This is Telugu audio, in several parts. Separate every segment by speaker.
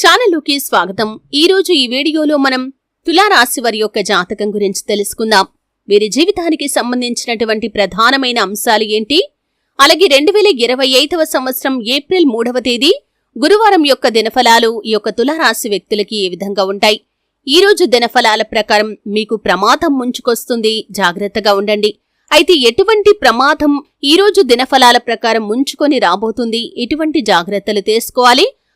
Speaker 1: ఛానల్లోకి స్వాగతం. ఈరోజు ఈ వీడియోలో మనం తులారాశి వారి యొక్క జాతకం గురించి తెలుసుకుందాం. వీరి జీవితానికి సంబంధించినటువంటి ప్రధానమైన అంశాలు ఏంటి? అలాగే రెండు వేల ఇరవై ఐదవ సంవత్సరం ఏప్రిల్ మూడవ తేదీ గురువారం యొక్క దినఫలాలు ఈ యొక్క తులారాశి వ్యక్తులకి ఏ విధంగా ఉంటాయి? ఈ రోజు దినఫలాల ప్రకారం మీకు ప్రమాదం ముంచుకొస్తుంది. జాగ్రత్తగా ఉండండి. అయితే ఎటువంటి ప్రమాదం ఈ రోజు దినఫలాల ప్రకారం ముంచుకొని రాబోతుంది? ఎటువంటి జాగ్రత్తలు తీసుకోవాలి?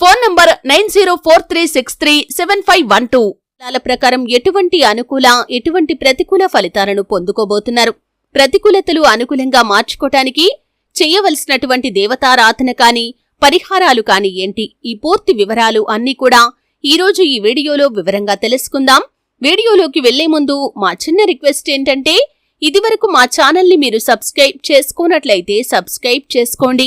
Speaker 1: Phone number nine zero four three six three seven five one two. ప్రకారం ఎటువంటి అనుకూల ఎటువంటి ప్రతికూల ఫలితాలను పొందుకోబోతున్నారు? ప్రతికూలతలు అనుకూలంగా మార్చుకోటానికి చేయవలసినటువంటి దేవతారాధన కాని పరిహారాలు కాని ఏంటి? ఈ పూర్తి వివరాలు అన్నీ కూడా ఈరోజు ఈ వీడియోలో వివరంగా తెలుసుకుందాం. వీడియోలోకి వెళ్ళే ముందు మా చిన్న రిక్వెస్ట్ ఏంటంటే ఇదివరకు మా ఛానల్ని మీరు సబ్స్క్రైబ్ చేసుకోనట్లయితే సబ్స్క్రైబ్ చేసుకోండి.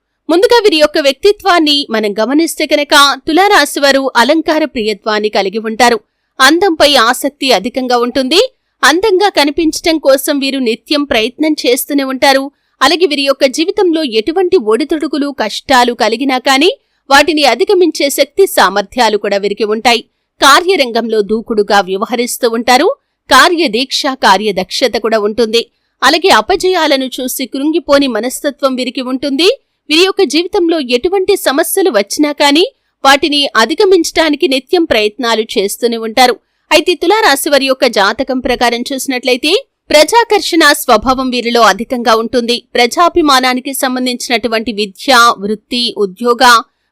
Speaker 1: ముందుగా వీరి యొక్క వ్యక్తిత్వాన్ని మనం గమనిస్తే కనుక తులారాశి వారు అలంకార ప్రియత్వాన్ని కలిగి ఉంటారు. అందంపై ఆసక్తి అధికంగా ఉంటుంది. అందంగా కనిపించటం కోసం వీరు నిత్యం ప్రయత్నం చేస్తూనే ఉంటారు. అలాగే వీరి యొక్క జీవితంలో ఎటువంటి ఒడిదుడుకులు కష్టాలు కలిగినా కానీ వాటిని అధిగమించే శక్తి సామర్థ్యాలు కూడా వీరికి ఉంటాయి. కార్యరంగంలో దూకుడుగా వ్యవహరిస్తూ ఉంటారు. కార్యదీక్ష కార్యదక్షత కూడా ఉంటుంది. అలాగే అపజయాలను చూసి కృంగిపోని మనస్తత్వం వీరికి ఉంటుంది. వీరి యొక్క జీవితంలో ఎటువంటి సమస్యలు వచ్చినా కానీ వాటిని అధిగమించడానికి నిత్యం ప్రయత్నాలు చేస్తూనే ఉంటారు. అయితే తులారాశి వారి యొక్క జాతకం ప్రకారం చూసినట్లయితే ప్రజాకర్షణ స్వభావం వీరిలో అధికంగా ఉంటుంది. ప్రజాభిమానానికి సంబంధించినటువంటి విద్య వృత్తి ఉద్యోగ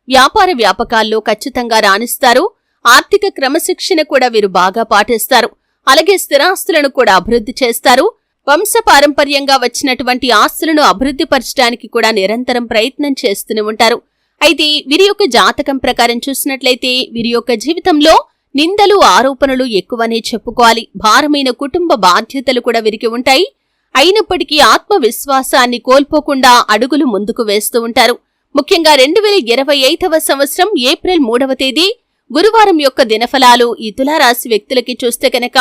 Speaker 1: వ్యాపార వ్యాపకాల్లో ఖచ్చితంగా రాణిస్తారు. ఆర్థిక క్రమశిక్షణ కూడా వీరు బాగా పాటిస్తారు. అలాగే స్థిరాస్తులను కూడా అభివృద్ధి చేస్తారు. వంశపారంపర్యంగా వచ్చినటువంటి ఆస్తులను అభివృద్ధిపరచడానికి కూడా నిరంతరం ప్రయత్నం చేస్తూనే ఉంటారు. అయితే వీరి యొక్క జాతకం ప్రకారం చూసినట్లయితే వీరి యొక్క జీవితంలో నిందలు ఆరోపణలు ఎక్కువనే చెప్పుకోవాలి. భారమైన కుటుంబ బాధ్యతలు కూడా వీరికి ఉంటాయి. అయినప్పటికీ ఆత్మవిశ్వాసాన్ని కోల్పోకుండా అడుగులు ముందుకు వేస్తూ ఉంటారు. ముఖ్యంగా రెండు వేల ఇరవై ఐదవ సంవత్సరం ఏప్రిల్ మూడవ తేదీ గురువారం యొక్క దినఫలాలు ఈ తులారాశి వ్యక్తులకి చూస్తే కనుక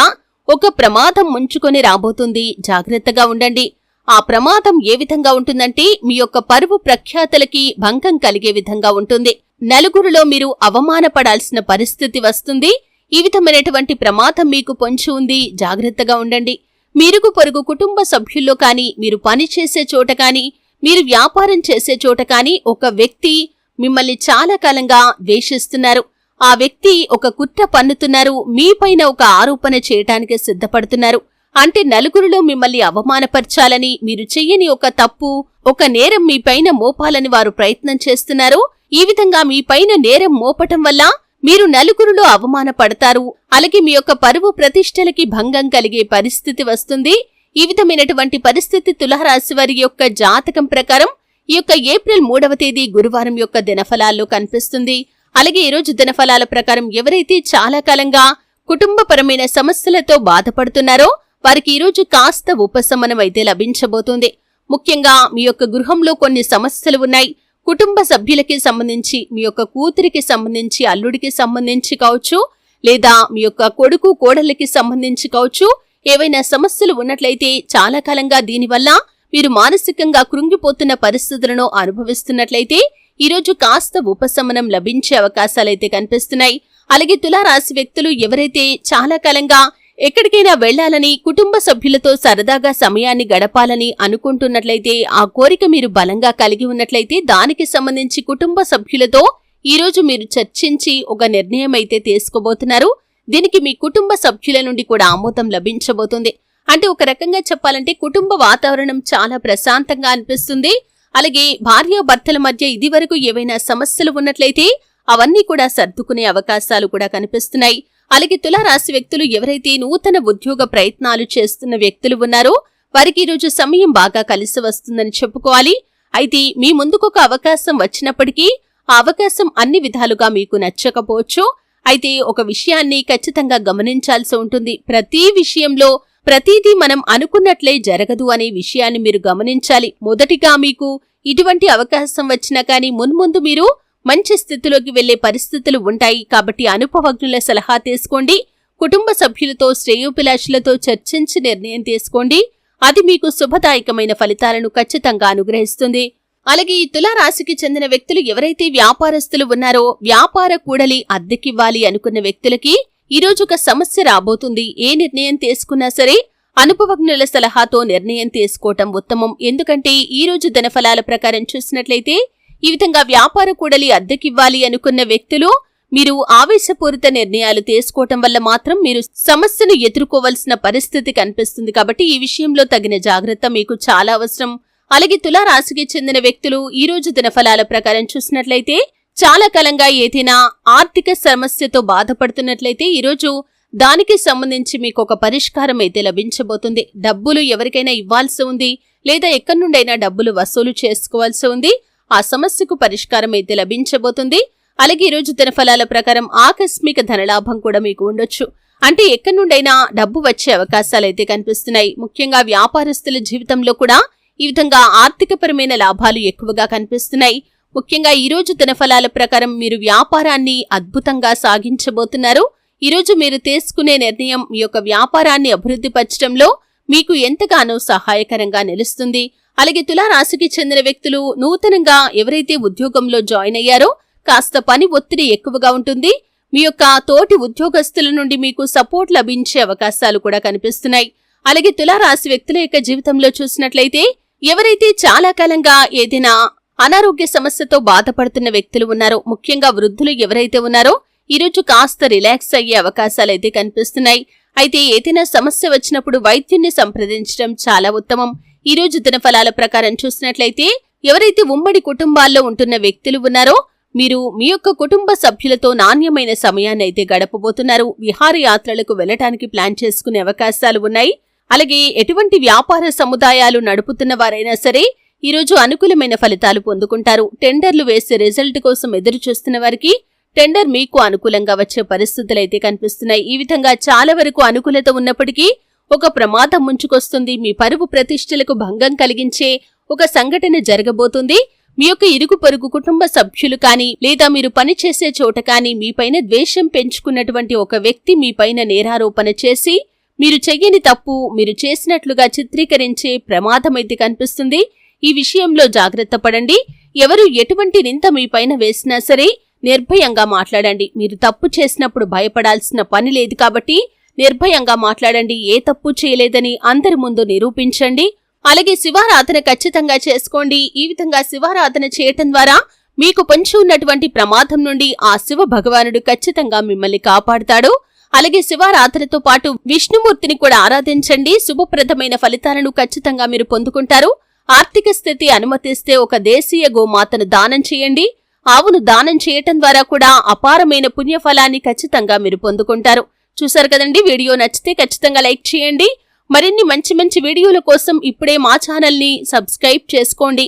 Speaker 1: ఒక ప్రమాదం ముంచుకొని రాబోతుంది. జాగ్రత్తగా ఉండండి. ఆ ప్రమాదం ఏ విధంగా ఉంటుందంటే మీ యొక్క పరువు ప్రఖ్యాతలకి భంగం కలిగే విధంగా ఉంటుంది. నలుగురిలో మీరు అవమానపడాల్సిన పరిస్థితి వస్తుంది. ఈ విధమైనటువంటి ప్రమాదం మీకు పొంచి ఉంది. జాగ్రత్తగా ఉండండి. మీరుగు పొరుగు కుటుంబ సభ్యుల్లో కాని మీరు పని చేసే చోట కాని మీరు వ్యాపారం చేసే చోట కాని ఒక వ్యక్తి మిమ్మల్ని చాలా కాలంగా ద్వేషిస్తున్నారు. ఆ వ్యక్తి ఒక కుట్ర పన్నుతున్నారు మీపైన ఒక ఆరోపణ చేయటానికి సిద్ధపడుతున్నారు. అంటే నలుగురిలో మిమ్మల్ని అవమానపరచాలని మీరు చెయ్యని ఒక తప్పు ఒక నేరం మీపైన మోపాలని వారు ప్రయత్నం చేస్తున్నారు. ఈ విధంగా మీపైన నేరం మోపటం వల్ల మీరు నలుగురిలో అవమానపడతారు. అలాగే మీ యొక్క పరువు ప్రతిష్టలకి భంగం కలిగే పరిస్థితి వస్తుంది. ఈ విధమైనటువంటి పరిస్థితి తులరాశి వారి యొక్క జాతకం ప్రకారం ఈ యొక్క ఏప్రిల్ మూడవ తేదీ గురువారం యొక్క దినఫలాల్లో కనిపిస్తుంది. అలాగే ఈరోజు దినఫలాల ప్రకారం ఎవరైతే చాలా కాలంగా కుటుంబపరమైన సమస్యలతో బాధపడుతున్నారో వారికి ఈరోజు కాస్త ఉపశమనం అయితే లభించబోతుంది. ముఖ్యంగా మీ యొక్క గృహంలో కొన్ని సమస్యలు ఉన్నాయి. కుటుంబ సభ్యులకి సంబంధించి మీ యొక్క కూతురికి సంబంధించి అల్లుడికి సంబంధించి కావచ్చు లేదా మీ యొక్క కొడుకు కోడలికి సంబంధించి కావచ్చు ఏవైనా సమస్యలు ఉన్నట్లయితే చాలా కాలంగా దీనివల్ల మీరు మానసికంగా కృంగిపోతున్న పరిస్థితులను అనుభవిస్తున్నట్లయితే ఈరోజు కాస్త ఉపశమనం లభించే అవకాశాలైతే కనిపిస్తున్నాయి. అలాగే తులారాశి వ్యక్తులు ఎవరైతే చాలా కాలంగా ఎక్కడికైనా వెళ్ళాలని కుటుంబ సభ్యులతో సరదాగా సమయాన్ని గడపాలని అనుకుంటున్నట్లయితే ఆ కోరిక మీరు బలంగా కలిగి ఉన్నట్లయితే దానికి సంబంధించి కుటుంబ సభ్యులతో ఈరోజు మీరు చర్చించి ఒక నిర్ణయం అయితే తీసుకోబోతున్నారు. దీనికి మీ కుటుంబ సభ్యుల నుండి కూడా ఆమోదం లభించబోతుంది. అంటే ఒక రకంగా చెప్పాలంటే కుటుంబ వాతావరణం చాలా ప్రశాంతంగా అనిపిస్తుంది. అలాగే భార్యాభర్తల మధ్య ఇదివరకు ఏవైనా సమస్యలు ఉన్నట్లయితే అవన్నీ కూడా సర్దుకునే అవకాశాలు కూడా కనిపిస్తున్నాయి. అలాగే తులారాశి వ్యక్తులు ఎవరైతే నూతన ఉద్యోగ ప్రయత్నాలు చేస్తున్న వ్యక్తులు ఉన్నారో వారికి ఈరోజు సమయం బాగా కలిసి వస్తుందని చెప్పుకోవాలి. అయితే మీ ముందుకొక అవకాశం వచ్చినప్పటికీ ఆ అవకాశం అన్ని విధాలుగా మీకు నచ్చకపోవచ్చు. అయితే ఒక విషయాన్ని ఖచ్చితంగా గమనించాల్సి ఉంటుంది. ప్రతి విషయంలో ప్రతిదీ మనం అనుకున్నట్లే జరగదు అనే విషయాన్ని మీరు గమనించాలి. మొదటిగా మీకు ఇటువంటి అవకాశం వచ్చినా కానీ మున్ముందు మీరు మంచి స్థితిలోకి వెళ్ళే పరిస్థితులు ఉంటాయి. కాబట్టి అనుభవజ్ఞుల సలహా తీసుకోండి. కుటుంబ సభ్యులతో శ్రేయోభిలాషులతో చర్చించి నిర్ణయం తీసుకోండి. అది మీకు శుభదాయకమైన ఫలితాలను ఖచ్చితంగా అనుగ్రహిస్తుంది. అలాగే ఈ తులారాశికి చెందిన వ్యక్తులు ఎవరైతే వ్యాపారస్తులు ఉన్నారో వ్యాపార కూడలి అద్దెకివ్వాలి అనుకున్న వ్యక్తులకి ఈరోజు ఒక సమస్య రాబోతుంది. ఏ నిర్ణయం తీసుకున్నా సరే అనుభవజ్ఞుల సలహాతో నిర్ణయం తీసుకోవటం ఉత్తమం. ఎందుకంటే ఈ రోజు ధనఫలాల ప్రకారం చూసినట్లయితే ఈ విధంగా వ్యాపార కూడలి అద్దెకివ్వాలి అనుకున్న వ్యక్తులు మీరు ఆవేశపూరిత నిర్ణయాలు తీసుకోవటం వల్ల మాత్రం మీరు సమస్యను ఎదుర్కోవలసిన పరిస్థితి కనిపిస్తుంది. కాబట్టి ఈ విషయంలో తగిన జాగ్రత్త మీకు చాలా అవసరం. అలాగే తులారాశికి చెందిన వ్యక్తులు ఈ రోజు దినఫలాల ప్రకారం చూసినట్లయితే చాలా కాలంగా ఏదైనా ఆర్థిక సమస్యతో బాధపడుతున్నట్లయితే ఈరోజు దానికి సంబంధించి మీకు ఒక పరిష్కారం అయితే లభించబోతుంది. డబ్బులు ఎవరికైనా ఇవ్వాల్సి ఉంది లేదా ఎక్కడి నుండైనా డబ్బులు వసూలు చేసుకోవాల్సి ఉంది. ఆ సమస్యకు పరిష్కారం అయితే లభించబోతుంది. అలాగే ఈరోజు రోజు దినఫలాల ప్రకారం ఆకస్మిక ధనలాభం కూడా మీకు ఉండొచ్చు. అంటే ఎక్కడి నుండైనా డబ్బు వచ్చే అవకాశాలు అయితే కనిపిస్తున్నాయి. ముఖ్యంగా వ్యాపారస్తుల జీవితంలో కూడా ఈ విధంగా ఆర్థికపరమైన లాభాలు ఎక్కువగా కనిపిస్తున్నాయి. ముఖ్యంగా ఈరోజు దినఫలాల ప్రకారం మీరు వ్యాపారాన్ని అద్భుతంగా సాగించబోతున్నారు. ఈరోజు మీరు తీసుకునే నిర్ణయం మీ యొక్క వ్యాపారాన్ని అభివృద్ధి పరచడంలో మీకు ఎంతగానో సహాయకరంగా నిలుస్తుంది. అలాగే తులారాశికి చెందిన వ్యక్తులు నూతనంగా ఎవరైతే ఉద్యోగంలో జాయిన్ అయ్యారో కాస్త పని ఒత్తిడి ఎక్కువగా ఉంటుంది. మీ యొక్క తోటి ఉద్యోగస్తుల నుండి మీకు సపోర్ట్ లభించే అవకాశాలు కూడా కనిపిస్తున్నాయి. అలాగే తులారాశి వ్యక్తుల యొక్క జీవితంలో చూసినట్లయితే ఎవరైతే చాలా కాలంగా ఏదైనా అనారోగ్య సమస్యతో బాధపడుతున్న వ్యక్తులు ఉన్నారో. ముఖ్యంగా వృద్ధులు ఎవరైతే ఉన్నారో ఈరోజు కాస్త రిలాక్స్ అయ్యే అవకాశాలైతే కనిపిస్తున్నాయి. అయితే ఏదైనా సమస్య వచ్చినప్పుడు వైద్యున్ని సంప్రదించడం చాలా ఉత్తమం. ఈ రోజు దినఫలాల ప్రకారం చూసినట్లయితే ఎవరైతే ఉమ్మడి కుటుంబాల్లో ఉంటున్న వ్యక్తులు ఉన్నారో మీరు మీ యొక్క కుటుంబ సభ్యులతో నాణ్యమైన సమయాన్ని అయితే గడపబోతున్నారు. విహారయాత్రలకు వెళ్ళటానికి ప్లాన్ చేసుకునే అవకాశాలు ఉన్నాయి. అలాగే ఎటువంటి వ్యాపార సముదాయాలు నడుపుతున్న వారైనా సరే ఈరోజు అనుకూలమైన ఫలితాలు పొందుకుంటారు. టెండర్లు వేసే రిజల్ట్ కోసం ఎదురు చూస్తున్న వారికి టెండర్ మీకు అనుకూలంగా వచ్చే పరిస్థితులు అయితే కనిపిస్తున్నాయి. ఈ విధంగా చాలా వరకు అనుకూలత ఉన్నప్పటికీ ఒక ప్రమాదం ముంచుకొస్తుంది. మీ పరువు ప్రతిష్టలకు భంగం కలిగించే ఒక సంఘటన జరగబోతుంది. మీ యొక్క ఇరుగు పొరుగు కుటుంబ సభ్యులు కానీ లేదా మీరు పనిచేసే చోట కానీ మీపైన ద్వేషం పెంచుకున్నటువంటి ఒక వ్యక్తి మీపైన నేరారోపణ చేసి మీరు చెయ్యని తప్పు మీరు చేసినట్లుగా చిత్రీకరించే ప్రమాదమైతే కనిపిస్తుంది. ఈ విషయంలో జాగ్రత్త పడండి. ఎవరు ఎటువంటి నింద మీపైన వేసినా సరే నిర్భయంగా మాట్లాడండి. మీరు తప్పు చేసినప్పుడు భయపడాల్సిన పని లేదు కాబట్టి నిర్భయంగా మాట్లాడండి. ఏ తప్పు చేయలేదని అందరి ముందు నిరూపించండి. అలాగే శివారాధన ఖచ్చితంగా చేసుకోండి. ఈ విధంగా శివారాధన చేయటం ద్వారా మీకు పొంచి ఉన్నటువంటి ప్రమాదం నుండి ఆ శివ భగవానుడు ఖచ్చితంగా మిమ్మల్ని కాపాడుతాడు. అలాగే శివారాధనతో పాటు విష్ణుమూర్తిని కూడా ఆరాధించండి. శుభప్రదమైన ఫలితాలను ఖచ్చితంగా మీరు పొందుకుంటారు. ఆర్థిక స్థితి అనుమతిస్తే ఒక దేశీయ గోమాతను దానం చేయండి. ఆవును దానం చేయటం ద్వారా కూడా అపారమైన పుణ్యఫలాన్ని ఖచ్చితంగా మీరు పొందుకుంటారు. చూసారు కదండి వీడియో నచ్చితే ఖచ్చితంగా లైక్ చేయండి. మరిన్ని మంచి మంచి వీడియోల కోసం ఇప్పుడే మా ఛానల్ని సబ్స్క్రైబ్ చేసుకోండి.